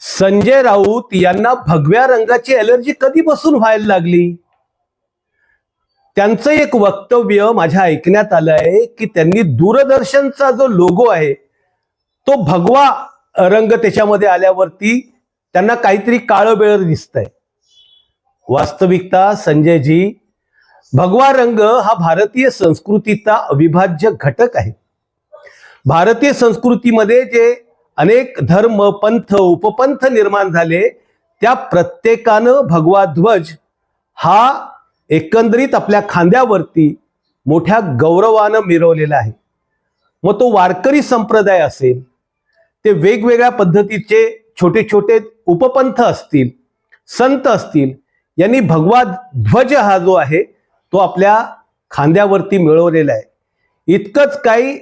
संजय राऊत यांना भगव्या रंगाची एलर्जी कधीपासून व्हायला लागली? त्यांचं एक वक्तव्य माझ्या ऐकण्यात आलं आहे की त्यांनी दूरदर्शनचा जो लोगो आहे तो भगवा रंग त्याच्यामध्ये आल्यावरती त्यांना काहीतरी काळं बेळ दिसतंय. वास्तविकता संजयजी भगवा रंग हा भारतीय संस्कृतीचा अविभाज्य घटक आहे. भारतीय संस्कृतीमध्ये जे अनेक धर्म पंथ उपपंथ निर्माण झाले. त्या प्रत्येकानं भगवा ध्वज हा एकंदरीत आपल्या खांद्यावरती मोठ्या गौरवानं मिरवलेला आहे. मग तो वारकरी संप्रदाय असेल ते वेगवेगळ्या पद्धतीचे छोटे छोटे उपपंथ असतील संत असतील यांनी भगवा ध्वज हा जो आहे तो आपल्या खांद्यावरती मिळवलेला आहे. इतकंच काही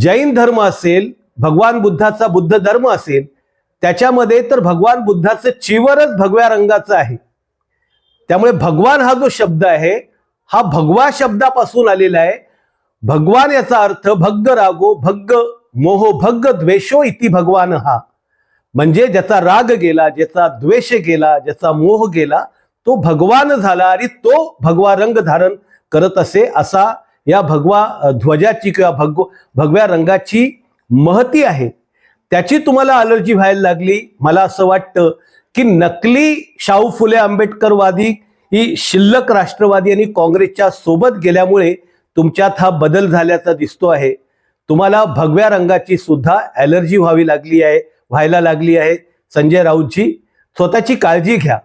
जैन धर्म असेल भगवान बुद्धाचा बुद्ध धर्म असेल त्याच्यामध्ये तर भगवान बुद्धाचं चिवरच भगव्या रंगाचं आहे. त्यामुळे भगवान हा जो शब्द आहे हा भगवा शब्दापासून आलेला आहे. भगवान याचा अर्थ भग्ग रागो भग्ग मोहो भग्ग द्वेषो इति भगवान हा. म्हणजे ज्याचा राग गेला ज्याचा द्वेष गेला ज्याचा मोह गेला तो भगवान झाला आणि तो भगवा रंग धारण करत असे असा या भगवा ध्वजाची किंवा भग भगव्या रंगाची महती आहे. त्याची तुम्हाला अलर्जी व्हायला लागली. मला असं वाटतं की नकली शाहू फुले आंबेडकरवादी ही शिल्लक राष्ट्रवादी आणि काँग्रेसच्या सोबत गेल्यामुळे तुमच्यात हा बदल झाल्याचा दिसतो आहे. तुम्हाला भगव्या रंगाची सुद्धा ॲलर्जी व्हावी लागली आहे व्हायला लागली आहे. संजय राऊतजी स्वतःची काळजी घ्या.